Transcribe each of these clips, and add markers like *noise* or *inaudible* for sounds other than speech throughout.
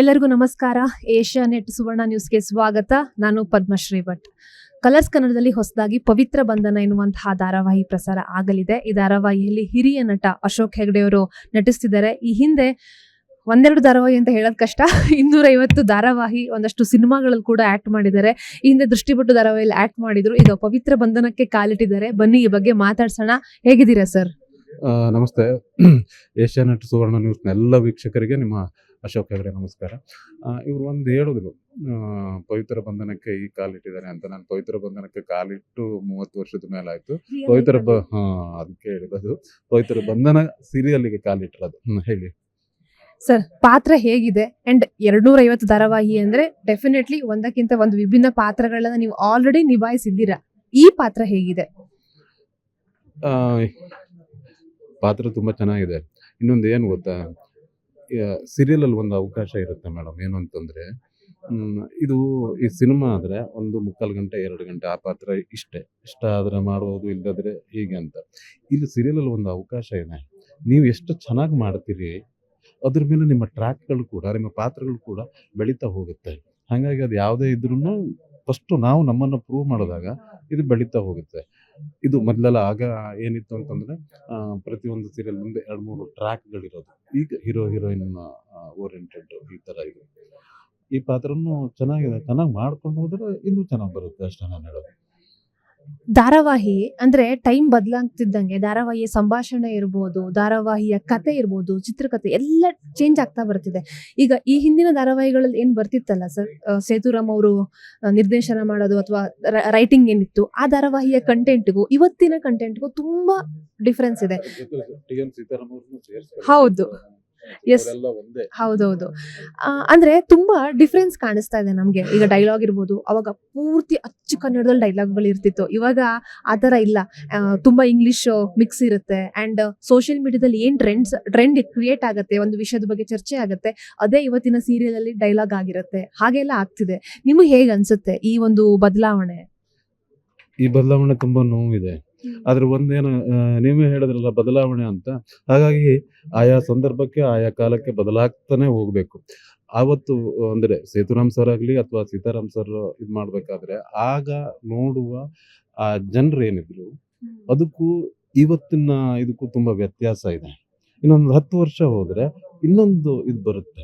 ಎಲ್ಲರಿಗೂ ನಮಸ್ಕಾರ. Asia net ಸುವರ್ಣ ನ್ಯೂಸ್ಗೆ ಸ್ವಾಗತ. ನಾನು ಪದ್ಮಶ್ರೀ ಭಟ್ ಕಲರ್ಸ್ ಕನ್ನಡದಲ್ಲಿ ಹೊಸದಾಗಿ ಪವಿತ್ರ ಬಂಧನ ಎನ್ನುವಂತಹ ಧಾರಾವಾಹಿ ಪ್ರಸಾರ ಆಗಲಿದೆ. ಈ ಧಾರಾವಾಹಿಯಲ್ಲಿ ಹಿರಿಯ ನಟ ಅಶೋಕ್ ಹೆಗ್ಡೆ ಅವರು ನಟಿಸ್ತಿದ್ದಾರೆ. ಈ ಹಿಂದೆ ಒಂದೆರಡು ಧಾರಾವಾಹಿ ಅಂತ ಹೇಳೋದ್ ಕಷ್ಟ. ಇನ್ನೂರೈವತ್ತು ಧಾರಾವಾಹಿ, ಒಂದಷ್ಟು ಸಿನಿಮಾಗಳಲ್ಲಿ ಕೂಡ ಆಕ್ಟ್ ಮಾಡಿದ್ದಾರೆ. ಹಿಂದೆ ದೃಷ್ಟಿಪಟ್ಟು ಧಾರಾವಾಹಿಯಲ್ಲಿ ಆಕ್ಟ್ ಮಾಡಿದ್ರು. ಈಗ ಪವಿತ್ರ ಬಂಧನಕ್ಕೆ ಕಾಲಿಟ್ಟಿದ್ದಾರೆ. ಬನ್ನಿ, ಈ ಬಗ್ಗೆ ಮಾತಾಡ್ಸೋಣ. ಹೇಗಿದ್ದೀರಾ ಸರ್? ನಮಸ್ತೆ. ನಮಸ್ತೆ ಏಷ್ಯಾನೆಟ್ ಸುವರ್ಣ ನ್ಯೂಸ್ನ ಎಲ್ಲ ವೀಕ್ಷಕರಿಗೆ ನಿಮ್ಮ ಅಶೋಕ್ ಅವರೇ ನಮಸ್ಕಾರ. ಇವರು ಒಂದು ಹೇಳಿದ್ರು ಪವಿತ್ರ ಬಂಧನಕ್ಕೆ ಈ ಕಾಲಿಟ್ಟಿದ್ದಾರೆ ಅಂತ. ನಾನು ಪವಿತ್ರ ಬಂಧನಕ್ಕೆ ಕಾಲಿಟ್ಟು ಮೂವತ್ತು ವರ್ಷದ ಮೇಲೆ ಆಯ್ತು. ಪವಿತ್ರ ಬ ಅದಕ್ಕೆ ಹೇಳಿರೋದು. ಪವಿತ್ರ ಬಂಧನ ಸೀರಿಯಲ್ಗೆ ಕಾಲಿಟ್ಟಿರೋದು ಹೇಳಿ. ಸರ್ ಪಾತ್ರ ಹೇಗಿದೆ? ಅಂಡ್ ಎರಡ್ನೂರ ಐವತ್ತು ಧಾರಾವಾಹಿ ಅಂದ್ರೆ ಡೆಫಿನೆಟ್ಲಿ ಒಂದಕ್ಕಿಂತ ಒಂದು ವಿಭಿನ್ನ ಪಾತ್ರಗಳನ್ನ ನೀವು ಆಲ್ರೆಡಿ ನಿಭಾಯಿಸಿದ್ದೀರಾ? ಈ ಪಾತ್ರ ಹೇಗಿದೆ? ಪಾತ್ರ ತುಂಬಾ ಚೆನ್ನಾಗಿದೆ. ಇನ್ನೊಂದು ಏನು ಗೊತ್ತಾ? ಸೀರಿಯಲ್ ಅಲ್ಲಿ ಒಂದು ಅವಕಾಶ ಇರುತ್ತೆ ಮೇಡಮ್. ಏನು ಅಂತಂದ್ರೆ ಇದು ಈ ಸಿನಿಮಾ ಆದ್ರೆ ಒಂದು ಮುಕ್ಕಾಲು ಗಂಟೆ, ಎರಡು ಗಂಟೆ ಆ ಪಾತ್ರ ಇಷ್ಟೇ. ಇಷ್ಟ ಆದ್ರೆ ಮಾಡ್ಬೋದು ಇಲ್ಲದ್ರೆ ಹೀಗೆ ಅಂತ. ಇಲ್ಲಿ ಸೀರಿಯಲ್ ಅಲ್ಲಿ ಒಂದು ಅವಕಾಶ ಇದೆ. ನೀವು ಎಷ್ಟು ಚೆನ್ನಾಗಿ ಮಾಡ್ತೀರಿ, ಅದ್ರ ಮೇಲೆ ನಿಮ್ಮ ಟ್ರ್ಯಾಕ್ಗಳು ಕೂಡ, ನಿಮ್ಮ ಪಾತ್ರಗಳು ಕೂಡ ಬೆಳೀತಾ ಹೋಗುತ್ತೆ. ಹಾಗಾಗಿ ಅದು ಯಾವುದೇ ಇದ್ರೂ ಫಸ್ಟು ನಾವು ನಮ್ಮನ್ನು ಪ್ರೂವ್ ಮಾಡಿದಾಗ ಇದು ಬೆಳೀತಾ ಹೋಗುತ್ತೆ. ಇದು ಮೊದಲೆಲ್ಲ ಆಗ ಏನಿತ್ತು ಅಂತಂದ್ರೆ ಆ, ಪ್ರತಿಯೊಂದು ಸೀರಿಯಲ್ ಮುಂದೆ ಎರಡು ಮೂರು ಟ್ರ್ಯಾಕ್ಗಳಿರೋದು ಈಗ ಹೀರೋ ಹೀರೋಯಿನ್ ಓರಿಯೆಂಟೆಡ್ ಈ ಥರ ಇದೆ. ಈ ಪಾತ್ರನೂ ಚೆನ್ನಾಗಿದೆ. ಚೆನ್ನಾಗಿ ಮಾಡ್ಕೊಂಡು ಹೋದ್ರೆ ಇನ್ನೂ ಚೆನ್ನಾಗಿ ಬರುತ್ತೆ ಅಷ್ಟೇ ನಾನು ಹೇಳೋದು. ಧಾರಾವಾಹಿ ಅಂದ್ರೆ ಟೈಮ್ ಬದಲಾಗ್ತಿದ್ದಂಗೆ ಧಾರಾವಾಹಿಯ ಸಂಭಾಷಣೆ ಇರ್ಬೋದು ಧಾರಾವಾಹಿಯ ಕತೆ ಇರ್ಬೋದು ಚಿತ್ರಕಥೆ ಎಲ್ಲ ಚೇಂಜ್ ಆಗ್ತಾ ಬರ್ತಿದೆ ಈಗ ಈ ಹಿಂದಿನ ಧಾರಾವಾಹಿಗಳಲ್ಲಿ ಏನ್ ಬರ್ತಿತ್ತಲ್ಲ ಸರ್ ಸೇತುರಾಮ್ ಅವರು ನಿರ್ದೇಶನ ಮಾಡೋದು ಅಥವಾ ರೈಟಿಂಗ್ ಏನಿತ್ತು ಆ ಧಾರಾವಾಹಿಯ ಕಂಟೆಂಟ್ಗೂ ಇವತ್ತಿನ ಕಂಟೆಂಟ್ಗೂ ತುಂಬಾ ಡಿಫ್ರೆನ್ಸ್ ಇದೆ. ಹೌದು. ಒಂದೇ. ಹೌದೌದು. ಆ, ಅಂದ್ರೆ ತುಂಬಾ ಡಿಫ್ರೆನ್ಸ್ ಕಾಣಿಸ್ತಾ ಇದೆ ನಮ್ಗೆ. ಈಗ ಡೈಲಾಗ್ ಇರ್ಬೋದು ಅವಾಗ ಪೂರ್ತಿ ಅಚ್ಚು ಕನ್ನಡದಲ್ಲಿ ಡೈಲಾಗ್ಗಳು ಇರ್ತಿತ್ತು. ಇವಾಗ ಆ ತರ ಇಲ್ಲ. ಆ, ತುಂಬಾ ಇಂಗ್ಲಿಷ್ ಮಿಕ್ಸ್ ಇರುತ್ತೆ. ಅಂಡ್ ಸೋಷಿಯಲ್ ಮೀಡಿಯಾದಲ್ಲಿ ಏನ್ ಟ್ರೆಂಡ್ಸ್ ಟ್ರೆಂಡ್ ಕ್ರಿಯೇಟ್ ಆಗುತ್ತೆ ಒಂದು ವಿಷಯದ ಬಗ್ಗೆ ಚರ್ಚೆ ಆಗುತ್ತೆ ಅದೇ ಇವತ್ತಿನ ಸೀರಿಯಲ್ ಅಲ್ಲಿ ಡೈಲಾಗ್ ಆಗಿರುತ್ತೆ. ಹಾಗೆಲ್ಲ ಆಗ್ತಿದೆ. ನಿಮಗೆ ಹೇಗೆ ಅನ್ಸುತ್ತೆ ಈ ಒಂದು ಬದಲಾವಣೆ? ಈ ಬದಲಾವಣೆ ತುಂಬಾ ನೋವಿದೆ. ಆದ್ರೆ ಒಂದೇನು ನೀವೇ ಹೇಳಿದ್ರಲ್ಲ ಬದಲಾವಣೆ ಅಂತ. ಹಾಗಾಗಿ ಆಯಾ ಸಂದರ್ಭಕ್ಕೆ ಆಯಾ ಕಾಲಕ್ಕೆ ಬದಲಾಗ್ತಾನೆ ಹೋಗ್ಬೇಕು. ಆವತ್ತು ಅಂದ್ರೆ ಸೇತುರಾಮ್ ಸರ್ ಆಗ್ಲಿ ಅಥವಾ ಸೀತಾರಾಮ್ ಸರ್ ಇದ್ ಮಾಡ್ಬೇಕಾದ್ರೆ ಆಗ ನೋಡುವ ಆ ಜನರು ಏನಿದ್ರು ಅದಕ್ಕೂ ಇವತ್ತಿನ ಇದಕ್ಕೂ ತುಂಬಾ ವ್ಯತ್ಯಾಸ ಇದೆ. ಇನ್ನೊಂದು ಹತ್ತು ವರ್ಷ ಹೋದ್ರೆ ಇನ್ನೊಂದು ಇದು ಬರುತ್ತೆ.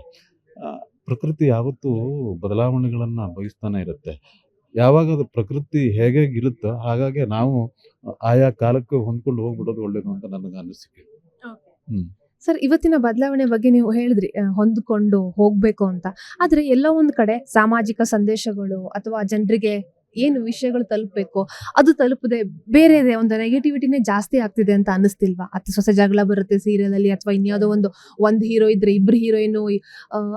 ಆ, ಪ್ರಕೃತಿ ಯಾವತ್ತೂ ಬದಲಾವಣೆಗಳನ್ನ ಬಯಸ್ತಾನೆ ಇರುತ್ತೆ. ಯಾವಾಗ ಅದು ಪ್ರಕೃತಿ ಹೇಗೆ ಇರುತ್ತೋ ಹಾಗಾಗಿ ನಾವು ಆಯಾ ಕಾಲಕ್ಕೆ ಹೊಂದ್ಕೊಂಡು ಹೋಗ್ಬಿಡೋದು ಒಳ್ಳೇದು ಅಂತ ನನಗೆ ಅನಿಸಿಕೆ. ಹ್ಮ್. ಸರ್ ಇವತ್ತಿನ ಬದಲಾವಣೆ ಬಗ್ಗೆ ನೀವು ಹೇಳಿದ್ರಿ ಹೊಂದ್ಕೊಂಡು ಹೋಗ್ಬೇಕು ಅಂತ. ಆದ್ರೆ ಎಲ್ಲ ಒಂದ್ ಕಡೆ ಸಾಮಾಜಿಕ ಸಂದೇಶಗಳು ಅಥವಾ ಜನರಿಗೆ ಏನು ವಿಷಯಗಳು ತಲುಪಬೇಕು? ಅದು ತಲುಪದೆ ಬೇರೆದೇ ಒಂದು ನೆಗೆಟಿವಿಟಿನೇ ಜಾಸ್ತಿ ಆಗ್ತಿದೆ ಅಂತ ಅನಿಸ್ತಿಲ್ವಾ ಅತ್ತೆ ಸೊಸೆ ಜಗಳ ಬರುತ್ತೆ ಸೀರಿಯಲ್ ಅಲ್ಲಿ ಅಥವಾ ಇನ್ಯಾವುದೋ ಒಂದು ಒಂದು ಹೀರೋ ಇದ್ರೆ ಇಬ್ರು ಹೀರೋಯಿನ್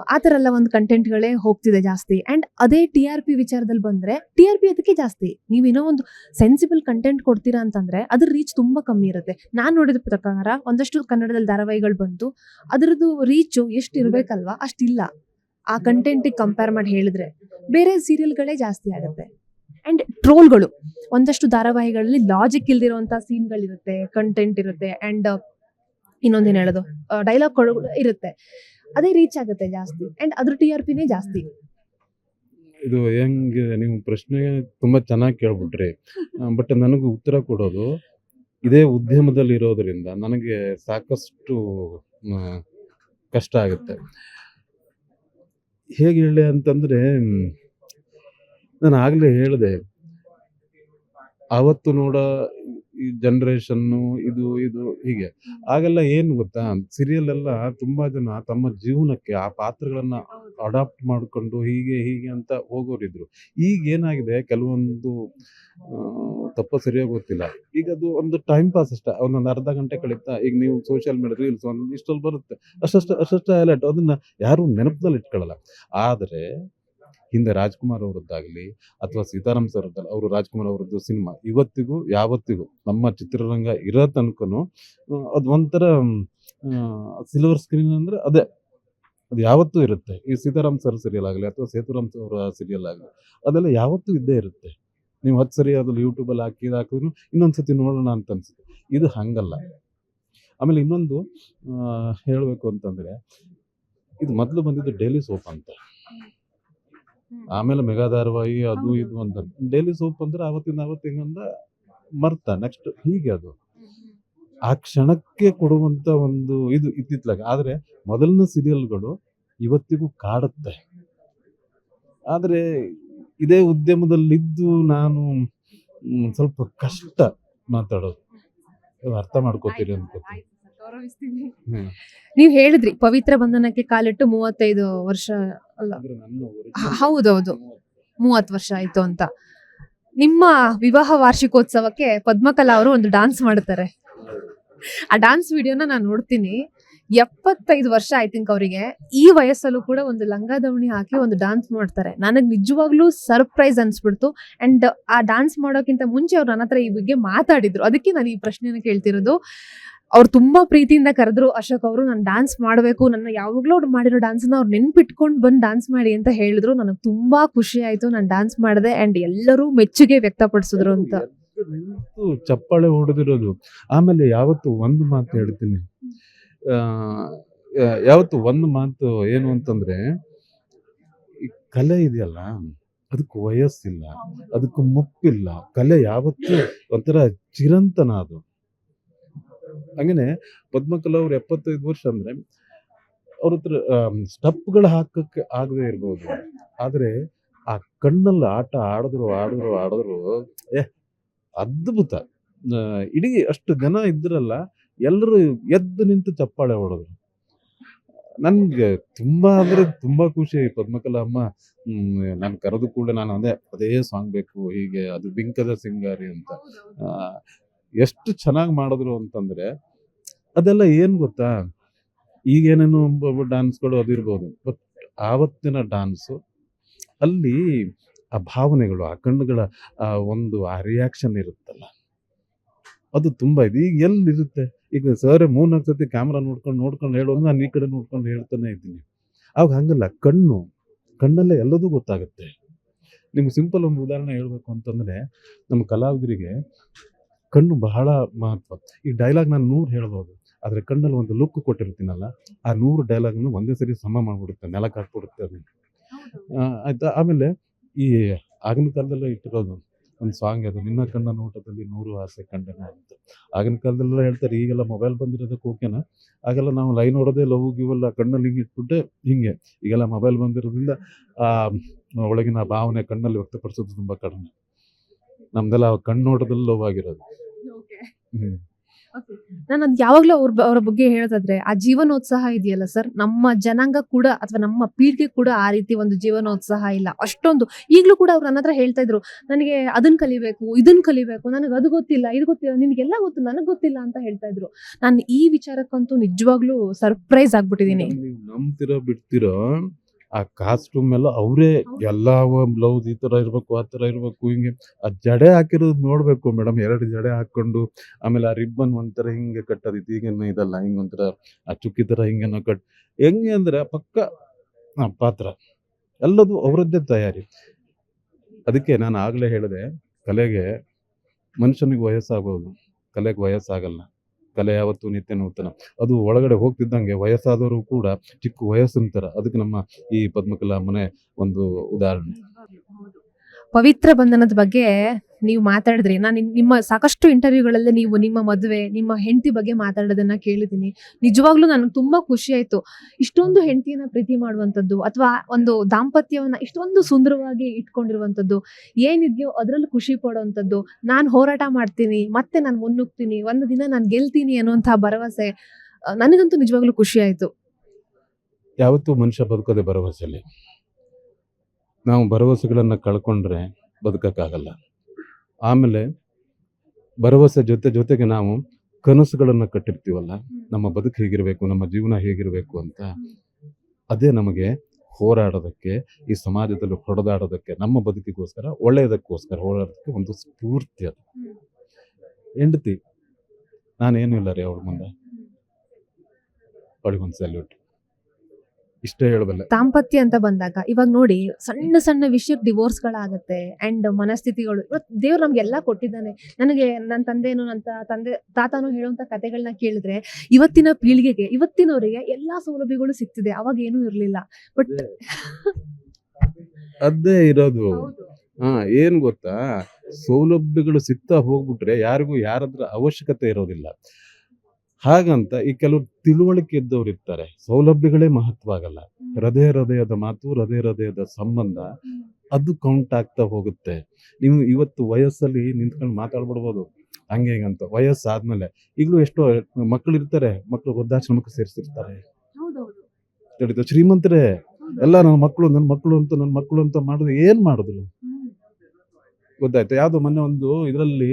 ಆ ಥರ ಎಲ್ಲ ಒಂದು ಕಂಟೆಂಟ್ಗಳೇ ಹೋಗ್ತಿದೆ ಜಾಸ್ತಿ. ಅಂಡ್ ಅದೇ ಟಿ ಆರ್ ಪಿ ವಿಚಾರದಲ್ಲಿ ಬಂದ್ರೆ ಟಿ ಆರ್ ಪಿ ಅದಕ್ಕೆ ಜಾಸ್ತಿ. ನೀವು ಏನೋ ಒಂದು ಸೆನ್ಸಿಬಲ್ ಕಂಟೆಂಟ್ ಕೊಡ್ತೀರಾ ಅಂತಂದ್ರೆ, ಅದ್ರ ರೀಚ್ ತುಂಬಾ ಕಮ್ಮಿ ಇರುತ್ತೆ. ನಾನು ನೋಡಿದ ಪ್ರಕಾರ ಒಂದಷ್ಟು ಕನ್ನಡದಲ್ಲಿ ಧಾರಾವಾಹಿಗಳು ಬಂತು ಅದರದ್ದು ರೀಚು ಎಷ್ಟು ಇರ್ಬೇಕಲ್ವಾ? ಅಷ್ಟಿಲ್ಲ ಆ ಕಂಟೆಂಟಿಗೆ ಕಂಪೇರ್ ಮಾಡಿ ಹೇಳಿದ್ರೆ, ಬೇರೆ ಸೀರಿಯಲ್ಗಳೇ ಜಾಸ್ತಿ ಆಗುತ್ತೆ. ಅಂಡ್ ಟ್ರೋಲ್ಗಳು ಒಂದಷ್ಟು ಧಾರಾವಾಹಿಗಳಲ್ಲಿ ಲಾಜಿಕ್ ಇಲ್ದಿರುವಂತ ಸೀನ್ಗಳಿರುತ್ತೆ ಕಂಟೆಂಟ್ ಇರುತ್ತೆ ಅಂಡ್ ಇನ್ನೊಂದೇನು ಹೇಳೋದು? ಡೈಲಾಗ್ಗಳು ಇರುತ್ತೆ. ಅದೇ ರೀಚ್ ಆಗುತ್ತೆ ಜಾಸ್ತಿ. ಅಂಡ್ ಅದ್ರ ಟಿ ಆರ್ ಪಿನೇ ಜಾಸ್ತಿ. ಇದು ಹೆಂಗೆ ನೀವು ಪ್ರಶ್ನೆ ತುಂಬಾ ಚೆನ್ನಾಗಿ ಕೇಳ್ಬಿಟ್ರಿ. *laughs* ಬಟ್ ನನಗೆ ಉತ್ತರ ಕೊಡೋದು ಇದೇ ಉದ್ಯಮದಲ್ಲಿ ಇರೋದ್ರಿಂದ ನನಗೆ ಸಾಕಷ್ಟು ಕಷ್ಟ ಆಗುತ್ತೆ. ಹೇಗೆ ಹೇಳಿ ಅಂತಂದ್ರೆ ನಾನು ಆಗ್ಲೇ ಹೇಳಿದೆ, ಅವತ್ತು ನೋಡ ಈ ಜನ್ರೇಷನ್ನು ಇದು ಇದು, ಹೀಗೆ. ಆಗೆಲ್ಲ ಏನು ಗೊತ್ತಾ? ಸೀರಿಯಲ್ ಎಲ್ಲ ತುಂಬಾ ಜನ ತಮ್ಮ ಜೀವನಕ್ಕೆ ಆ ಪಾತ್ರಗಳನ್ನ ಅಡಾಪ್ಟ್ ಮಾಡ್ಕೊಂಡು ಹೀಗೆ ಹೀಗೆ ಅಂತ ಹೋಗೋರಿದ್ರು ಈಗ ಏನಾಗಿದೆ? ಕೆಲವೊಂದು ತಪ್ಪ ಸರಿಯಾಗಿ ಗೊತ್ತಿಲ್ಲ. ಈಗ ಅದು ಒಂದು ಟೈಮ್ ಪಾಸ್ ಅಷ್ಟೇ. ಒಂದೊಂದು ಅರ್ಧ ಗಂಟೆ ಕಳೀತಾ, ಈಗ ನೀವು ಸೋಷಿಯಲ್ ಮೀಡಿಯಾ ರೀಲ್ಸ್ ಒಂದು ಇಷ್ಟಲ್ಲಿ ಬರುತ್ತೆ. ಅಷ್ಟಷ್ಟು ಅಷ್ಟಷ್ಟು ಹೈಲೈಟ್ ಅದನ್ನ ಯಾರು ನೆನಪದಲ್ಲಿ ಇಟ್ಕೊಳ್ಳಲ್ಲ. ಆದರೆ ಹಿಂದೆ ರಾಜ್ಕುಮಾರ್ ಅವರದ್ದಾಗಲಿ ಅಥವಾ ಸೀತಾರಾಮ್ ಸರ್ ಅವರು ರಾಜ್ಕುಮಾರ್ ಅವರದ್ದು ಸಿನಿಮಾ. ಇವತ್ತಿಗೂ, ಯಾವತ್ತಿಗೂ ನಮ್ಮ ಚಿತ್ರರಂಗ ಇರೋ ತನಕನು ಅದು ಒಂಥರ ಸಿಲ್ವರ್ ಸ್ಕ್ರೀನ್ ಅಂದ್ರೆ ಅದೇ, ಅದು ಯಾವತ್ತೂ ಇರುತ್ತೆ. ಈ ಸೀತಾರಾಮ್ ಸರ್ ಸೀರಿಯಲ್ ಆಗಲಿ ಅಥವಾ ಸೇತುರಾಮ್ ಅವರ ಸೀರಿಯಲ್ ಆಗಲಿ, ಅದೆಲ್ಲ ಯಾವತ್ತೂ ಇದ್ದೇ ಇರುತ್ತೆ. ನೀವು ಹತ್ತು ಸರಿ ಅದ್ರಲ್ಲಿ ಯೂಟ್ಯೂಬಲ್ಲಿ ಹಾಕಿ ಹಾಕಿದ್ರು ಇನ್ನೊಂದು ಸತಿ ನೋಡೋಣ ಅಂತ ಅನ್ಸುತ್ತೆ. ಇದು ಹಂಗಲ್ಲ. ಆಮೇಲೆ ಇನ್ನೊಂದು ಹೇಳಬೇಕು ಅಂತಂದ್ರೆ, ಇದು ಮೊದಲು ಬಂದಿದ್ದು ಡೈಲಿ ಸೋಪ್ ಅಂತ. ಆಮೇಲೆ ಮೆಗಾ ಧಾರಾವಾಹಿ ಅದು ಇದು ಅಂತ. ಡೈಲಿ ಸೋಪ್ ಅಂದ್ರೆ ಅವತ್ತಿಂದ ಅವತ್ತು ಹಿಂಗಂದ ಮರ್ತ ನೆಕ್ಸ್ಟ್ ಹೀಗೆ ಅದು. ಆ ಕ್ಷಣಕ್ಕೆ ಕೊಡುವಂತ ಒಂದು ಇದು ಇತ್ತಿತ್ಲಾಗ ಆದ್ರೆ ಮೊದಲಿನ ಸೀರಿಯಲ್ಗಳು ಇವತ್ತಿಗೂ ಕಾಡುತ್ತೆ. ಆದ್ರೆ ಇದೇ ಉದ್ಯಮದಲ್ಲಿದ್ದು ನಾನು ಸ್ವಲ್ಪ ಕಷ್ಟ ಮಾತಾಡೋದು. ಅರ್ಥ ಮಾಡ್ಕೋತೀರಿ ಅನ್ಕೋತೀನಿ. ನೀವ್ ಹೇಳಿದ್ರಿ ಪವಿತ್ರ ಬಂಧನಕ್ಕೆ ಕಾಲಿಟ್ಟು ಮೂವತ್ತೈದು ವರ್ಷ ಅಲ್ಲ. ಹೌದೌದು. ಮೂವತ್ತು ವರ್ಷ ಆಯ್ತು ಅಂತ. ನಿಮ್ಮ ವಿವಾಹ ವಾರ್ಷಿಕೋತ್ಸವಕ್ಕೆ ಪದ್ಮಕಲಾ ಅವರು ಒಂದು ಡಾನ್ಸ್ ಮಾಡ್ತಾರೆ. ಆ ಡಾನ್ಸ್ ವಿಡಿಯೋನ ನಾನು ನೋಡ್ತೀನಿ. ಎಪ್ಪತ್ತೈದು ವರ್ಷ ಐ ಥಿಂಕ್ ಅವರಿಗೆ. ಈ ವಯಸ್ಸಲ್ಲೂ ಕೂಡ ಒಂದು ಲಂಗ ದಾವಣಿ ಹಾಕಿ ಒಂದು ಡಾನ್ಸ್ ಮಾಡ್ತಾರೆ. ನನಗೆ ನಿಜವಾಗ್ಲೂ ಸರ್ಪ್ರೈಸ್ ಅನ್ಸ್ಬಿಡ್ತು. ಅಂಡ್ ಆ ಡಾನ್ಸ್ ಮಾಡೋಕ್ಕಿಂತ ಮುಂಚೆ ಅವ್ರು ನನ್ನ ಹತ್ರ ಈ ಬಗ್ಗೆ ಮಾತಾಡಿದ್ರು. ಅದಕ್ಕೆ ನಾನು ಈ ಪ್ರಶ್ನೆಯನ್ನು ಕೇಳ್ತಿರೋದು. ಅವ್ರು ತುಂಬಾ ಪ್ರೀತಿಯಿಂದ ಕರೆದ್ರು, ಅಶೋಕ್ ಅವರು, ನಾನು ಡಾನ್ಸ್ ಮಾಡಬೇಕು. ನನ್ನ ಯಾವಾಗ್ಲೂ ಅವ್ರು ಮಾಡಿರೋ ಡಾನ್ಸ್ನ ಅವ್ರು ನೆನ್ಪಿಟ್ಕೊಂಡು ಬಂದು ಡಾನ್ಸ್ ಮಾಡಿ ಅಂತ ಹೇಳಿದ್ರು. ನನಗೆ ತುಂಬಾ ಖುಷಿ ಆಯ್ತು. ನಾನು ಡಾನ್ಸ್ ಮಾಡಿದೆ ಅಂಡ್ ಎಲ್ಲರೂ ಮೆಚ್ಚುಗೆ ವ್ಯಕ್ತಪಡಿಸಿದ್ರು ಅಂತ. ಚಪ್ಪಾಳೆ ಹೊಡೆದಿರೋದು. ಆಮೇಲೆ ಯಾವತ್ತು ಒಂದು ಮಾತು ಹೇಳ್ತೀನಿ. ಯಾವತ್ತು ಒಂದು ಮಾತು ಏನು ಅಂತಂದ್ರೆ ಕಲೆ ಇದೆಯಲ್ಲ, ಅದಕ್ಕೆ ವಯಸ್ಸಿಲ್ಲ, ಅದಕ್ಕೆ ಮುಪ್ಪಿಲ್ಲ. ಕಲೆ ಯಾವತ್ತೂ ಒಂಥರ ಚಿರಂತನ ಅದು. ಹಂಗೇನೆ ಪದ್ಮಕಲಾ ಅವ್ರು ಎಪ್ಪತ್ತೈದು ವರ್ಷ ಅಂದ್ರೆ ಅವ್ರ ಹತ್ರ ಸ್ಟೆಪ್ಗಳು ಹಾಕಕ್ಕೆ ಆಗದೆ ಇರ್ಬೋದು. ಆದ್ರೆ ಆ ಕಣ್ಣಲ್ಲಿ ಆಟ ಆಡಿದ್ರು ಆಡಿದ್ರು ಆಡಿದ್ರು, ಏ, ಅದ್ಭುತ. ಇಡೀ ಅಷ್ಟು ಜನ ಇದ್ರಲ್ಲ ಎಲ್ಲರೂ ಎದ್ದು ನಿಂತು ಚಪ್ಪಾಳೆ ಹೊಡೆದ್ರು. ನನ್ಗೆ ತುಂಬಾ ಅಂದ್ರೆ ತುಂಬಾ ಖುಷಿ ಪದ್ಮಕಲಾ ಅಮ್ಮ. ನಾನು ಕರೆದು ಕೂಡ ನಾನು ಅದೇ ಅದೇ ಸಾಂಗ್ ಬೇಕು, ಹೀಗೆ ಅದು ಬಿಂಕದ ಸಿಂಗಾರಿ ಅಂತ. ಎಷ್ಟು ಚೆನ್ನಾಗಿ ಮಾಡಿದ್ರು ಅಂತಂದ್ರೆ ಅದೆಲ್ಲ ಏನು ಗೊತ್ತಾ? ಈಗೇನೇನು ಡ್ಯಾನ್ಸ್ಗಳು ಅದಿರ್ಬೋದು ಬಟ್ ಆವತ್ತಿನ ಡಾನ್ಸು ಅಲ್ಲಿ ಆ ಭಾವನೆಗಳು, ಆ ಕಣ್ಣುಗಳ, ಆ ಒಂದು, ಆ ರಿಯಾಕ್ಷನ್ ಇರುತ್ತಲ್ಲ. ಅದು ತುಂಬ ಇದೆ. ಈಗ ಎಲ್ಲಿರುತ್ತೆ? ಈಗ ಸರ್ ಮೂರ್ನಾಲ್ಕು ಸತಿ ಕ್ಯಾಮ್ರಾ ನೋಡ್ಕೊಂಡು ನೋಡ್ಕೊಂಡು ಹೇಳೋದು ನಾನು ಈ ಕಡೆ ನೋಡ್ಕೊಂಡು ಹೇಳ್ತಾನೆ ಇದ್ದೀನಿ. ಅವಾಗ ಹಂಗಲ್ಲ. ಕಣ್ಣು, ಕಣ್ಣಲ್ಲೇ ಎಲ್ಲದೂ ಗೊತ್ತಾಗುತ್ತೆ. ನಿಮ್ಗೆ ಸಿಂಪಲ್ ಒಂದು ಉದಾಹರಣೆ ಹೇಳ್ಬೇಕು ಅಂತಂದ್ರೆ, ನಮ್ಮ ಕಲಾವಿದರಿಗೆ ಕಣ್ಣು ಬಹಳ ಮಹತ್ವ. ಈ ಡೈಲಾಗ್ ನಾನು ನೂರು ಹೇಳ್ಬೋದು. ಆದರೆ ಕಣ್ಣಲ್ಲಿ ಒಂದು ಲುಕ್ ಕೊಟ್ಟಿರ್ತೀನಲ್ಲ ಆ ನೂರು ಡೈಲಾಗ್ನು ಒಂದೇ ಸರಿ ಸಮ ಮಾಡಿಬಿಡುತ್ತೆ ನೆಲಕ್ಕೆ ಹಾಕ್ಬಿಡುತ್ತೆ ಆಯ್ತಾ? ಆಮೇಲೆ ಈ ಆಗಿನ ಕಾಲದಲ್ಲೇ ಇಟ್ಟಿರೋದು ಒಂದು ಸಾಂಗ್ ಅದು ನಿನ್ನ ಕಣ್ಣ ನೋಟದಲ್ಲಿ ನೂರು ಆಸೆ ಕಂಡನ ಅಂತ. ಆಗಿನ ಕಾಲದಲ್ಲೆಲ್ಲ ಹೇಳ್ತಾರೆ ಈಗೆಲ್ಲ ಮೊಬೈಲ್ ಬಂದಿರೋದಕ್ಕೆ ಓಕೆನಾ ಆಗೆಲ್ಲ ನಾವು ಲೈನ್ ಹೊಡೋದೇ ಲವ್ ಗಿವೆಲ್ಲ ಕಣ್ಣಲ್ಲಿ ಹಿಂಗೆ ಇಟ್ಬಿಟ್ಟೆ ಹಿಂಗೆ. ಈಗೆಲ್ಲ ಮೊಬೈಲ್ ಬಂದಿರೋದ್ರಿಂದ ಆ ಒಳಗಿನ ಭಾವನೆ ಕಣ್ಣಲ್ಲಿ ವ್ಯಕ್ತಪಡಿಸೋದು ತುಂಬ ಕಡಿಮೆ. ನಮ್ದೆಲ್ಲ ಕಣ್ಣೋಟದಲ್ಲೋ ಲವ್ ಆಗಿರೋದು. ಹ್ಮ್. ನಾನು ಅದು ಯಾವಾಗ್ಲೂ ಅವ್ರ ಅವರ ಬಗ್ಗೆ ಹೇಳೋದಾದ್ರೆ ಆ ಜೀವನೋತ್ಸಾಹ ಇದೆಯಲ್ಲ ಸರ್? ನಮ್ಮ ಜನಾಂಗ ಕೂಡ ಅಥವಾ ನಮ್ಮ ಪೀಳಿಗೆ ಕೂಡ ಆ ರೀತಿ ಒಂದು ಜೀವನೋತ್ಸಾಹ ಇಲ್ಲ. ಅಷ್ಟೊಂದು. ಈಗಲೂ ಕೂಡ ಅವ್ರು ನನ್ನ ಹತ್ರ ಹೇಳ್ತಾ ಇದ್ರು ನನಗೆ ಅದನ್ನ ಕಲಿಬೇಕು ಇದನ್ನ ಕಲಿಬೇಕು ನನಗೆ ಅದು ಗೊತ್ತಿಲ್ಲ ಇದು ಗೊತ್ತಿಲ್ಲ ನಿನಗೆಲ್ಲ ಗೊತ್ತು ನನಗೆ ಗೊತ್ತಿಲ್ಲ ಅಂತ ಹೇಳ್ತಾ ಇದ್ರು. ನಾನು ಈ ವಿಚಾರಕ್ಕಂತೂ ನಿಜವಾಗ್ಲೂ ಸರ್ಪ್ರೈಸ್ ಆಗ್ಬಿಟ್ಟಿದೀನಿ. ನಮ್ತಿರ ನಂಬ್ತಿರೋ ಬಿಡ್ತಿರೋ? ಆ ಕಾಸ್ಟ್ಯೂಮ್ ಎಲ್ಲ ಅವರೇ ಎಲ್ಲ ಬ್ಲೌಸ್ ಈ ಥರ ಇರಬೇಕು ಆ ಥರ ಇರಬೇಕು ಹಿಂಗೆ. ಆ ಜಡೆ ಹಾಕಿರೋದು ನೋಡಬೇಕು ಮೇಡಮ್ ಎರಡು ಜಡೆ ಹಾಕೊಂಡು ಆಮೇಲೆ ಆ ರಿಬ್ಬನ್ ಒಂಥರ ಹಿಂಗೆ ಕಟ್ಟೋದು ಈಗೇನು ಇದಲ್ಲ ಹಿಂಗೆ ಒಂಥರ ಆ ಚುಕ್ಕಿ ತರ ಹಿಂಗೇನೋ ಕಟ್ ಹೆಂಗೆ ಅಂದರೆ ಪಕ್ಕ ಪಾತ್ರ. ಎಲ್ಲದು ಅವರದ್ದೇ ತಯಾರಿ. ಅದಕ್ಕೆ ನಾನು ಆಗ್ಲೇ ಹೇಳಿದೆ ಕಲೆಗೆ ಮನುಷ್ಯನಿಗೆ ವಯಸ್ಸಾಗೋದು. ಕಲೆಗೆ ವಯಸ್ಸಾಗಲ್ಲ. ಕಲೆ ಯಾವತ್ತು ನಿತ್ಯ ನೂತನ. ಅದು ಒಳಗಡೆ ಹೋಗ್ತಿದ್ದಂಗೆ ವಯಸ್ಸಾದವರು ಕೂಡ ಚಿಕ್ಕ ವಯಸ್ಸಿನ ಅದಕ್ಕೆ ನಮ್ಮ ಈ ಪದ್ಮಕಲಾ ಮನೆ ಒಂದು ಉದಾಹರಣೆ. ಪವಿತ್ರ ಬಂಧನದ ಬಗ್ಗೆ ನೀವು ಮಾತಾಡಿದ್ರಿ. ನಾನು ನಿಮ್ಮ ಸಾಕಷ್ಟು ಇಂಟರ್ವ್ಯೂಗಳಲ್ಲಿ ನೀವು ನಿಮ್ಮ ಮದುವೆ, ನಿಮ್ಮ ಹೆಂಡತಿ ಬಗ್ಗೆ ಮಾತಾಡೋದನ್ನ ಕೇಳಿದ್ದೀನಿ. ನಿಜವಾಗ್ಲೂ ನನಗೆ ತುಂಬಾ ಖುಷಿ ಆಯ್ತು. ಇಷ್ಟೊಂದು ಹೆಂಡತಿಯನ್ನ ಪ್ರೀತಿ ಮಾಡುವಂಥದ್ದು ಅಥವಾ ಒಂದು ದಾಂಪತ್ಯವನ್ನ ಇಷ್ಟೊಂದು ಸುಂದರವಾಗಿ ಇಟ್ಕೊಂಡಿರುವಂಥದ್ದು ಏನಿದೆಯೋ ಅದರಲ್ಲೂ ಖುಷಿ ಪಡುವಂಥದ್ದು. ನಾನು ಹೋರಾಟ ಮಾಡ್ತೀನಿ, ಮತ್ತೆ ನಾನು ಮುನ್ನುಗ್ತೀನಿ, ಒಂದು ದಿನ ನಾನು ಗೆಲ್ತೀನಿ ಅನ್ನುವಂತಹ ಭರವಸೆ ನನಗಂತೂ ನಿಜವಾಗ್ಲೂ ಖುಷಿ ಆಯ್ತು. ಯಾವತ್ತೂ ಮನುಷ್ಯ ಬದುಕೋದೆ ಭರವಸೆಯಲ್ಲಿ. ನಾವು ಭರವಸೆಗಳನ್ನು ಕಳ್ಕೊಂಡ್ರೆ ಬದುಕಕ್ಕಾಗಲ್ಲ. ಆಮೇಲೆ ಭರವಸೆ ಜೊತೆ ಜೊತೆಗೆ ನಾವು ಕನಸುಗಳನ್ನು ಕಟ್ಟಿರ್ತೀವಲ್ಲ ನಮ್ಮ ಬದುಕು ಹೇಗಿರಬೇಕು ನಮ್ಮ ಜೀವನ ಹೇಗಿರಬೇಕು ಅಂತ ಅದೇ ನಮಗೆ ಹೋರಾಡೋದಕ್ಕೆ ಈ ಸಮಾಜದಲ್ಲಿ ಹೊಡೆದಾಡೋದಕ್ಕೆ ನಮ್ಮ ಬದುಕಿಗೋಸ್ಕರ ಒಳ್ಳೆಯದಕ್ಕೋಸ್ಕರ ಹೋರಾಡೋದಕ್ಕೆ ಒಂದು ಸ್ಫೂರ್ತಿ ಅದು. ಹೆಂಡತಿ ನಾನೇನು ಇಲ್ಲ ರೀ ಅವಳ ಮುಂದೆ? ಅವಳಿಗೊಂದು ಸಲ್ಯೂಟ್ ಇಷ್ಟೇ ಹೇಳಬಲ್ಲೆ ದಾಂಪತ್ಯ ಅಂತ ಬಂದಾಗ ಇವಾಗ ನೋಡಿ ಸಣ್ಣ ಸಣ್ಣ ವಿಷಯಕ್ಕೆ ಡಿವೋರ್ಸ್ಗಳಾಗತ್ತೆ ಅಂಡ್ ಮನಸ್ಥಿತಿಗಳು. ಇವತ್ತು ದೇವ್ರು ನಮ್ಗೆಲ್ಲ ಕೊಟ್ಟಿದ್ದಾನೆ. ನನಗೆ ನನ್ನ ತಂದೆನು ನನ್ನ ತಂದೆ ತಾತನು ಹೇಳುವಂತ ಕತೆಗಳನ್ನ ಕೇಳಿದ್ರೆ ಇವತ್ತಿನ ಪೀಳಿಗೆಗೆ ಇವತ್ತಿನವರಿಗೆ ಎಲ್ಲಾ ಸೌಲಭ್ಯಗಳು ಸಿಗ್ತಿದೆ. ಅವಾಗ ಏನೂ ಇರ್ಲಿಲ್ಲ. ಬಟ್ ಅದೇ. ಇರೋದು. ಹಾ ಏನ್ ಗೊತ್ತಾ? ಸೌಲಭ್ಯಗಳು ಸಿಗ್ತಾ ಹೋಗ್ಬಿಟ್ರೆ ಯಾರಿಗೂ ಯಾರದ್ರ ಅವಶ್ಯಕತೆ ಇರೋದಿಲ್ಲ. ಹಾಗಂತ ಈ ಕೆಲವು ತಿಳುವಳಿಕೆ ಇದ್ದವ್ರು ಇರ್ತಾರೆ. ಸೌಲಭ್ಯಗಳೇ ಮಹತ್ವ ಆಗಲ್ಲ. ಹೃದಯ ಹೃದಯದ ಮಾತು ಹೃದಯ ಹೃದಯದ ಸಂಬಂಧ ಅದು ಕೌಂಟ್ ಆಗ್ತಾ ಹೋಗುತ್ತೆ. ನೀವು ಇವತ್ತು ವಯಸ್ಸಲ್ಲಿ ನಿಂತ್ಕೊಂಡು ಮಾತಾಡ್ಬಿಡ್ಬೋದು. ಹಂಗೆ ಹೇಗಂತ ವಯಸ್ಸಾದ್ಮೇಲೆ ಈಗಲೂ ಎಷ್ಟೋ ಮಕ್ಕಳು ಇರ್ತಾರೆ. ಮಕ್ಕಳು ವೃದ್ಧಾಶ್ರಮಕ್ಕೆ ಸೇರಿಸಿರ್ತಾರೆ. ತಿಳಿದು ಶ್ರೀಮಂತರೇ ಎಲ್ಲ ನನ್ನ ಮಕ್ಕಳು ನನ್ನ ಮಕ್ಕಳು ಅಂತ ನನ್ನ ಮಕ್ಕಳು ಅಂತ ಮಾಡಿದ್ರೆ ಏನ್ ಮಾಡಿದ್ರು? ಗೊತ್ತಾಯ್ತು. ಯಾವುದೋ ಮೊನ್ನೆ ಒಂದು ಇದರಲ್ಲಿ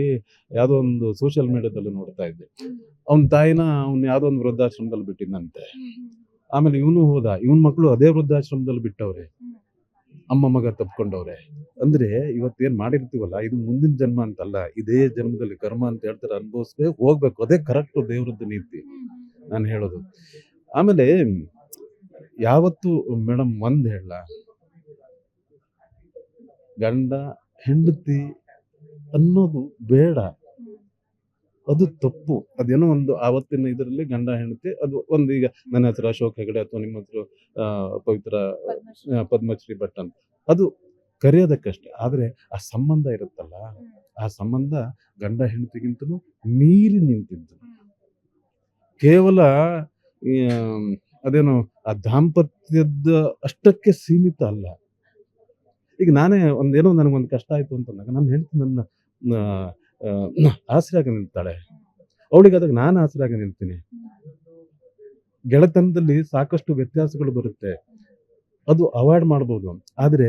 ಯಾವುದೋ ಒಂದು ಸೋಷಿಯಲ್ ಮೀಡಿಯಾದಲ್ಲಿ ನೋಡ್ತಾ ಇದ್ದೆ. ಅವನ ತಾಯಿನ ಅವ್ನು ಯಾವ್ದೋ ಒಂದು ವೃದ್ಧಾಶ್ರಮದಲ್ಲಿ ಬಿಟ್ಟಿದ್ದಂತೆ ಆಮೇಲೆ ಇವನು ಹೋದ. ಇವನ್ ಮಕ್ಕಳು ಅದೇ ವೃದ್ಧಾಶ್ರಮದಲ್ಲಿ ಬಿಟ್ಟವ್ರೆ. ಅಮ್ಮ ಮಗ ತಪ್ಕೊಂಡವ್ರೆ. ಅಂದ್ರೆ ಇವತ್ತೇನ್ ಮಾಡಿರ್ತೀವಲ್ಲ ಇದು ಮುಂದಿನ ಜನ್ಮ ಅಂತಲ್ಲ. ಇದೇ ಜನ್ಮದಲ್ಲಿ ಕರ್ಮ ಅಂತ ಹೇಳ್ತಾರೆ ಅನುಭವಿಸ್ಬೇಕು ಹೋಗ್ಬೇಕು. ಅದೇ ಕರೆಕ್ಟ್ ದೇವ್ರದ್ದು ನೀತಿ ನಾನು ಹೇಳೋದು. ಆಮೇಲೆ ಯಾವತ್ತು ಮೇಡಮ್ ಒಂದ್ ಹೇಳ. ಗಂಡ ಹೆಂಡತಿ ಅನ್ನೋದು ಬೇಡ. ಅದು ತಪ್ಪು. ಅದೇನೋ ಒಂದು ಆವತ್ತಿನ ಇದರಲ್ಲಿ ಗಂಡ ಹೆಂಡತಿ ಅದು ಒಂದು ಈಗ ನನ್ನ ಹತ್ರ ಅಶೋಕ್ ಹೆಗಡೆ ಅಥವಾ ನಿಮ್ಮ ಹತ್ರ ಪವಿತ್ರ ಪದ್ಮಶ್ರೀ. ಭಟ್ ಅಂತ ಅದು ಕರೆಯೋದಕ್ಕಷ್ಟೇ. ಆದರೆ ಆ ಸಂಬಂಧ ಇರುತ್ತಲ್ಲ ಆ ಸಂಬಂಧ ಗಂಡ ಹೆಂಡತಿಗಿಂತಲೂ ಮೀರಿ ನಿಂತಿದ್ದು ಕೇವಲ ಅದೇನು ಆ ದಾಂಪತ್ಯದ ಅಷ್ಟಕ್ಕೆ ಸೀಮಿತ ಅಲ್ಲ. ಈಗ ನಾನೇ ಒಂದೇನೋ ನನಗೊಂದು ಕಷ್ಟ ಆಯ್ತು ಅಂತಂದಾಗ ನನ್ನ ಹೆಂಡತಿ ನನ್ನ ಆಸರೆಯಾಗಿ ನಿಲ್ತಾಳೆ ಅವಳಿಗೆ ಅದಾಗ ನಾನು ಆಸರೆಯಾಗಿ ನಿಲ್ತೀನಿ ಗೆಳೆತನದಲ್ಲಿ ಸಾಕಷ್ಟು ವ್ಯತ್ಯಾಸಗಳು ಬರುತ್ತೆ. ಅದು ಅವಾಯ್ಡ್ ಮಾಡ್ಬೋದು. ಆದ್ರೆ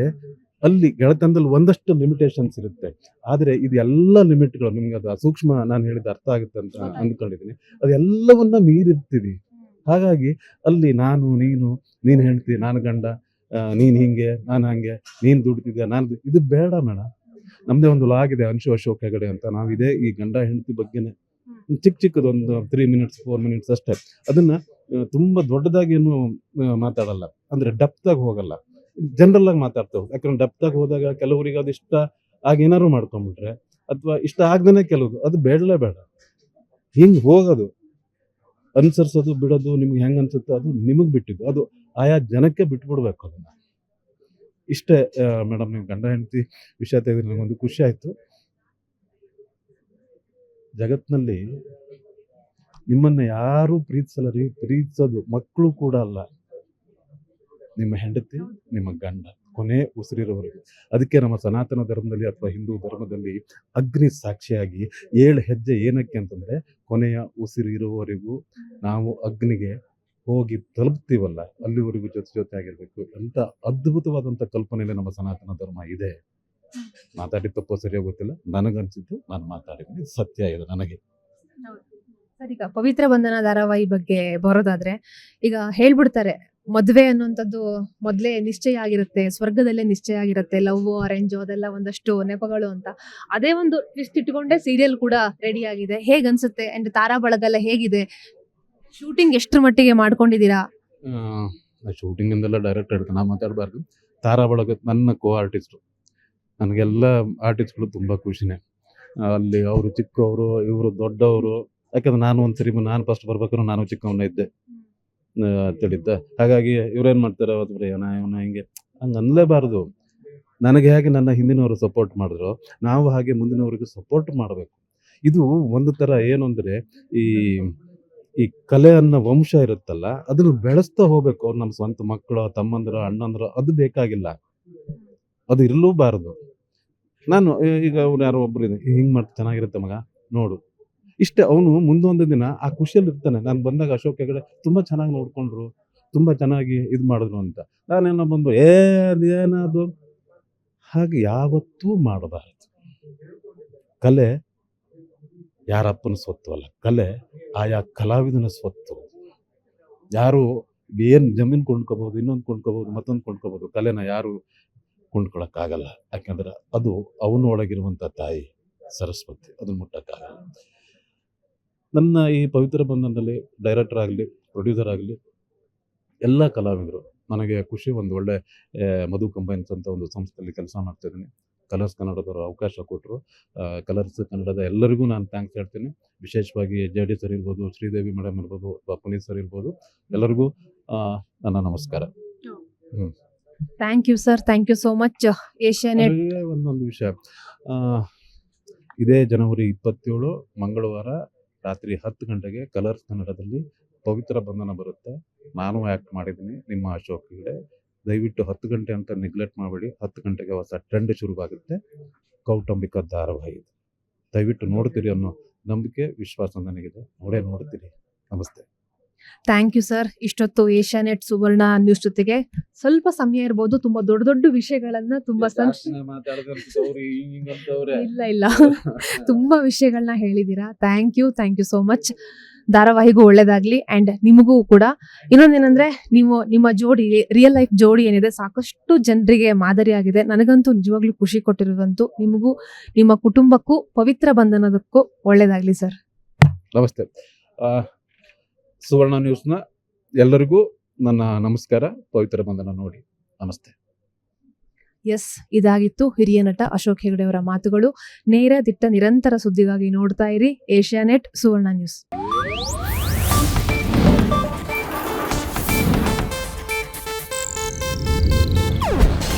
ಅಲ್ಲಿ ಗೆಳೆತನದಲ್ಲಿ ಒಂದಷ್ಟು ಲಿಮಿಟೇಷನ್ಸ್ ಇರುತ್ತೆ. ಆದ್ರೆ ಇದೆಲ್ಲ ಎಲ್ಲ ಲಿಮಿಟ್ಗಳು ನಿಮ್ಗೆ ಅದು ಸೂಕ್ಷ್ಮ ನಾನು ಹೇಳಿದ ಅರ್ಥ ಆಗುತ್ತೆ ಅಂತ ಅಂದ್ಕೊಂಡಿದ್ದೀನಿ ಅದೆಲ್ಲವನ್ನ ಮೀರಿರ್ತೀವಿ. ಹಾಗಾಗಿ ಅಲ್ಲಿ ನಾನು ನೀನು ನೀನು ಹೇಳ್ತಿ ನಾನು ಗಂಡ ನೀನ್ ಹಿಂಗೆ, ನಾನು ಹಂಗೆ, ನೀನು ದುಡ್ತಿದ್ಯಾ ನಾನು ಇದು ಬೇಡ ಮೇಡ. ನಮ್ಮದೇ ಒಂದು ಲಾಗಿದೆ ಅಂಶು ಅಶೋಕ್ ಹೆಗಡೆ ಅಂತ. ನಾವಿದೆ ಈ ಗಂಡ ಹೆಂಡತಿ ಬಗ್ಗೆನೇ ಚಿಕ್ಕ ಚಿಕ್ಕದೊಂದು ತ್ರೀ ಮಿನಿಟ್ಸ್ ಫೋರ್ ಮಿನಿಟ್ಸ್ ಅಷ್ಟೇ. ಅದನ್ನ ತುಂಬ ತುಂಬಾ ದೊಡ್ಡದಾಗಿ ಏನು ಮಾತಾಡಲ್ಲ. ಅಂದ್ರೆ ಡೆಪ್ತ್ ಆಗಿ ಹೋಗಲ್ಲ. ಜನರಲ್ ಆಗಿ ಮಾತಾಡ್ತೇವೆ ಯಾಕಂದ್ರೆ ಡೆಪ್ತ್ ಆಗಿ ಹೋದಾಗ ಕೆಲವರಿಗೆ ಅದು ಇಷ್ಟ ಆಗ ಏನಾದ್ರು ಮಾಡ್ಕೊಂಡ್ಬಿಟ್ರೆ ಅಥವಾ ಇಷ್ಟ ಆಗ್ದೇ ಕೆಲವು ಅದು ಬೇಡಲೇ ಬೇಡ. ಹಿಂಗೆ ಹೋಗೋದು. ಅನುಸರಿಸೋದು, ಬಿಡೋದು, ನಿಮ್ಗೆ ಹೆಂಗೆ ಅನ್ಸುತ್ತೆ ಅದು ನಿಮಗೆ ಬಿಟ್ಟಿದ್ದು. ಅದು ಆಯಾ ಜನಕ್ಕೆ ಬಿಟ್ಬಿಡ್ಬೇಕು ಅದನ್ನ. ಇಷ್ಟೇ ಮೇಡಮ್ ನೀವು ಗಂಡ ಹೆಂಡತಿ ವಿಷಯ ತೆಗೆದ್ರೆ ನನಗೊಂದು ಖುಷಿ ಆಯ್ತು. ಜಗತ್ತಿನಲ್ಲಿ ನಿಮ್ಮನ್ನ ಯಾರು ಪ್ರೀತಿಸಲ್ಲ ರೀ ಪ್ರೀತಿಸೋದು ಮಕ್ಕಳು ಕೂಡ ಅಲ್ಲ. ನಿಮ್ಮ ಹೆಂಡತಿ, ನಿಮ್ಮ ಗಂಡ, ಕೊನೆ ಉಸಿರಿರೋವರೆಗೆ. ಅದಕ್ಕೆ ನಮ್ಮ ಸನಾತನ ಧರ್ಮದಲ್ಲಿ ಅಥವಾ ಹಿಂದೂ ಧರ್ಮದಲ್ಲಿ ಅಗ್ನಿ ಸಾಕ್ಷಿಯಾಗಿ ಏಳು ಹೆಜ್ಜೆ ಏನಕ್ಕೆ ಅಂತಂದ್ರೆ ಕೊನೆಯ ಉಸಿರಿರುವವರೆಗೂ ನಾವು ಅಗ್ನಿಗೆ ಹೋಗಿ ತಲುಪ್ತೀವಲ್ಲ ಅಲ್ಲಿವರೆಗೂ ಜೊತೆ ಜೊತೆ ಆಗಿರ್ಬೇಕು ಅಂತ ಅದ್ಭುತವಾದಂತ ಕಲ್ಪನೆಯಲ್ಲಿ ನಮ್ಮ ಸನಾತನ ಧರ್ಮ ಇದೆ. ಮಾತಾಡಿ ತಪ್ಪು ಸರಿಯೋ ಗೊತ್ತಿಲ್ಲ. ನನಗನ್ಸಿದ್ದು ನಾನು ಮಾತಾಡಿದ್ದೀನಿ. ಸತ್ಯ ಇದೆ ನನಗೆ. ಸರ್ ಈಗ ಪವಿತ್ರ ಬಂಧನ ಧಾರಾವಾಹಿ ಬಗ್ಗೆ ಬರೋದಾದ್ರೆ ಈಗ ಹೇಳ್ಬಿಡ್ತಾರೆ ಮದ್ವೆ ಅನ್ನುವಂಥದ್ದು ಮೊದ್ಲೇ ನಿಶ್ಚಯ ಆಗಿರುತ್ತೆ ಸ್ವರ್ಗದಲ್ಲೇ ನಿಶ್ಚಯ ಆಗಿರುತ್ತೆ ಲವ್ ಅರೇಂಜ್ ಅದೆಲ್ಲ ಒಂದಷ್ಟು ನೆಪಗಳು ಅಂತ. ಅದೇ ಒಂದು ಟ್ವಿಸ್ಟ್ ಇಟ್ಕೊಂಡೇ ಸೀರಿಯಲ್ ಕೂಡ ರೆಡಿ ಆಗಿದೆ. ಹೇಗನ್ಸುತ್ತೆ? ಅಂಡ್ ತಾರಾ ಬಳಗಲ್ಲ ಹೇಗಿದೆ? ಶೂಟಿಂಗ್ ಎಷ್ಟರ ಮಟ್ಟಿಗೆ ಮಾಡ್ಕೊಂಡಿದ್ದೀರಾ? ಶೂಟಿಂಗ್ ಇಂದೆಲ್ಲ ಡೈರೆಕ್ಟ್ ಹೇಳ್ತೇನೆ ನಾ ಮಾತಾಡಬಾರ್ದು. ತಾರಾ ಬಳಗ ನನ್ನ ಕೋ ಆರ್ಟಿಸ್ಟ್ ನನಗೆಲ್ಲ ಆರ್ಟಿಸ್ಟ್ಗಳು ತುಂಬ ಖುಷಿನೇ. ಅಲ್ಲಿ ಅವರು ಚಿಕ್ಕವರು, ಇವರು ದೊಡ್ಡವರು. ಯಾಕಂದ್ರೆ ನಾನು ಒಂದ್ಸರಿ ನಾನು ಫಸ್ಟ್ ಬರ್ಬೇಕಾದ್ರೆ ನಾನು ಚಿಕ್ಕವನ್ನ ಇದ್ದೆ. ತಿಳಿದ್ದ ಹಾಗಾಗಿ ಇವ್ರೇನ್ ಮಾಡ್ತಾರೆ ಅವತ್ತು ಬರೀ ನಾ ಇವನ ಹಿಂಗೆ. ಹಂಗೆ ಅನ್ಲೇಬಾರ್ದು. ನನಗೆ ಹೇಗೆ ನನ್ನ ಹಿಂದಿನವರು ಸಪೋರ್ಟ್ ಮಾಡಿದ್ರು, ನಾವು ಹಾಗೆ ಮುಂದಿನವರಿಗೂ ಸಪೋರ್ಟ್ ಮಾಡಬೇಕು. ಇದು ಒಂದು ಥರ ಏನು ಅಂದರೆ ಈ ಈ ಕಲೆ ಅನ್ನೋ ವಂಶ ಇರುತ್ತಲ್ಲ, ಅದನ್ನು ಬೆಳೆಸ್ತಾ ಹೋಗ್ಬೇಕು. ಅವ್ರು ನಮ್ಮ ಸ್ವಂತ ಮಕ್ಕಳು ತಮ್ಮಂದ್ರು, ಅಣ್ಣಂದ್ರು, ಅದು ಬೇಕಾಗಿಲ್ಲ. ಅದು ಇರಲೂಬಾರದು. ನಾನು ಈಗ ಅವ್ರು ಯಾರೋ ಒಬ್ರು ಇದೆ ಹಿಂಗ್ ಮಾಡಿ ಚೆನ್ನಾಗಿರುತ್ತೆ ಮಗ. ನೋಡು. ಇಷ್ಟೇ ಅವನು ಮುಂದೊಂದು ದಿನ ಆ ಖುಷಿಯಲ್ಲಿ ಇರ್ತಾನೆ. ನಾನು ಬಂದಾಗ ಅಶೋಕ್ ಹೆಗಡೆ ತುಂಬಾ ಚೆನ್ನಾಗಿ ನೋಡ್ಕೊಂಡ್ರು. ತುಂಬಾ ಚೆನ್ನಾಗಿ ಇದು ಮಾಡಿದ್ರು ಅಂತ. ನಾನೇನೋ ಬಂದು, ಏ ಅದೇನದು ಹಾಗೆ ಯಾವತ್ತೂ ಮಾಡಬಾರದು. ಕಲೆ ಯಾರಪ್ಪನ ಸ್ವತ್ತು ಅಲ್ಲ, ಕಲೆ ಆಯಾ ಕಲಾವಿದನ ಸ್ವತ್ತು. ಯಾರು ಏನು ಜಮೀನ್ ಕೊಂಡ್ಕೋಬಹುದು ಇನ್ನೊಂದು ಕೊಂಡ್ಕೋಬೋದು, ಮತ್ತೊಂದು ಕೊಂಡ್ಕೋಬೋದು, ಕಲೆನ ಯಾರು ಕೊಂಡ್ಕೊಳಕ್ಕಾಗಲ್ಲ. ಯಾಕಂದ್ರೆ ಅದು ಅವನೊಳಗಿರುವಂತ ತಾಯಿ ಸರಸ್ವತಿ ಅದನ್ನ ಮುಟ್ಟಕ್ಕಾಗಲ್ಲ ನನ್ನ ಈ ಪವಿತ್ರ ಬಂಧನದಲ್ಲಿ ಡೈರೆಕ್ಟರ್ ಆಗಲಿ ಪ್ರೊಡ್ಯೂಸರ್ ಆಗಲಿ, ಎಲ್ಲ ಕಲಾವಿದರು. ನನಗೆ ಖುಷಿ, ಒಂದು ಒಳ್ಳೆ ಮಧು ಕಂಬೈನ್ಸ್ ಅಂತ ಒಂದು ಸಂಸ್ಥೆಯಲ್ಲಿ ಕೆಲಸ ಮಾಡ್ತಾ ಕಲರ್ಸ್ ಕನ್ನಡದವರು ಅವಕಾಶ ಕೊಟ್ಟರು ಕಲರ್ಸ್ ಕನ್ನಡದ ಎಲ್ಲರಿಗೂ ನಾನು ಥ್ಯಾಂಕ್ಸ್ ಹೇಳ್ತೀನಿ. ವಿಶೇಷವಾಗಿ ಜೆ ಡಿ ಸರ್ ಇರ್ಬೋದು ಶ್ರೀದೇವಿ ಮೇಡಮ್ ಇರ್ಬೋದು ಅಥವಾ ಪುನೀತ್ ಸರ್ ಇರ್ಬೋದು ಎಲ್ಲರಿಗೂ ನನ್ನ ನಮಸ್ಕಾರ. Thank you sir thank you so much Asianet ಅದ್ರಲ್ಲೇ ಒಂದೊಂದು ವಿಷಯ. ಇದೇ ಜನವರಿ ಇಪ್ಪತ್ತೇಳು ಮಂಗಳವಾರ ರಾತ್ರಿ ಹತ್ತು ಗಂಟೆಗೆ ಕಲರ್ಸ್ ಕನ್ನಡದಲ್ಲಿ ಪವಿತ್ರ ಬಂಧನ ಬರುತ್ತೆ. ನಾನು ಆ್ಯಕ್ಟ್ ಮಾಡಿದ್ದೀನಿ. ನಿಮ್ಮ ಅಶೋಕ್ ಹೆಗ್ಡೆ. ದಯವಿಟ್ಟು ಹತ್ತು ಗಂಟೆ ಅಂತ ನೆಗ್ಲೆಕ್ಟ್ ಮಾಡಬೇಡಿ. ಹತ್ತು ಗಂಟೆಗೆ ಹೊಸ ಟ್ರೆಂಡ್ ಶುರುವಾಗುತ್ತೆ ಕೌಟುಂಬಿಕ ಧಾರಾವಾಹಿ. ಇದು ದಯವಿಟ್ಟು ನೋಡ್ತೀರಿ ಅನ್ನೋ ನಂಬಿಕೆ ವಿಶ್ವಾಸ ನನಗಿದೆ. ನೋಡೇ ನೋಡ್ತೀರಿ. ನಮಸ್ತೆ. ಥ್ಯಾಂಕ್ ಯು ಸರ್ ಇಷ್ಟೊತ್ತು ಏಷ್ಯಾನೆಟ್ ಸುವರ್ಣ ನ್ಯೂಸ್ ಜೊತೆಗೆ ಸ್ವಲ್ಪ ಸಮಯ ಇರ್ಬೋದು. ತುಂಬಾ ದೊಡ್ಡ ದೊಡ್ಡ ವಿಷಯಗಳನ್ನ ತುಂಬಾ ಇಲ್ಲ ಇಲ್ಲ. *laughs* ತುಂಬಾ ವಿಷಯಗಳನ್ನ ಹೇಳಿದೀರಾ. Thank you thank you so much ಧಾರಾವಾಹಿಗೂ ಒಳ್ಳೇದಾಗ್ಲಿ ಅಂಡ್ ನಿಮಗೂ ಕೂಡ. ಇನ್ನೊಂದೇನಂದ್ರೆ ನೀವು ನಿಮ್ಮ ಜೋಡಿ ರಿಯಲ್ ಲೈಫ್ ಜೋಡಿ ಏನಿದೆ ಸಾಕಷ್ಟು ಜನರಿಗೆ ಮಾದರಿಯಾಗಿದೆ. ನನಗಂತೂ ನಿಜವಾಗ್ಲೂ ಖುಷಿ ಕೊಟ್ಟಿರುವಂತೂ ನಿಮಗೂ ನಿಮ್ಮ ಕುಟುಂಬಕ್ಕೂ ಪವಿತ್ರ ಬಂಧನದಕ್ಕೂ ಒಳ್ಳೇದಾಗ್ಲಿ ಸರ್ ನಮಸ್ತೆ. ಆ, ಸುವರ್ಣ ನ್ಯೂಸ್ನ ಎಲ್ಲರಿಗೂ ನನ್ನ ನಮಸ್ಕಾರ. ಪವಿತ್ರ ಬಂಧನ ನೋಡಿ. ನಮಸ್ತೆ. ಎಸ್ ಇದಾಗಿತ್ತು ಹಿರಿಯ ನಟ ಅಶೋಕ್ ಹೆಗಡೆಯವರ ಮಾತುಗಳು. ನೇರ ದಿಟ್ಟ ನಿರಂತರ ಸುದ್ದಿಗಾಗಿ ನೋಡ್ತಾ ಇರಿ. ಏಷ್ಯಾನೆಟ್ ಸುವರ್ಣ ನ್ಯೂಸ್.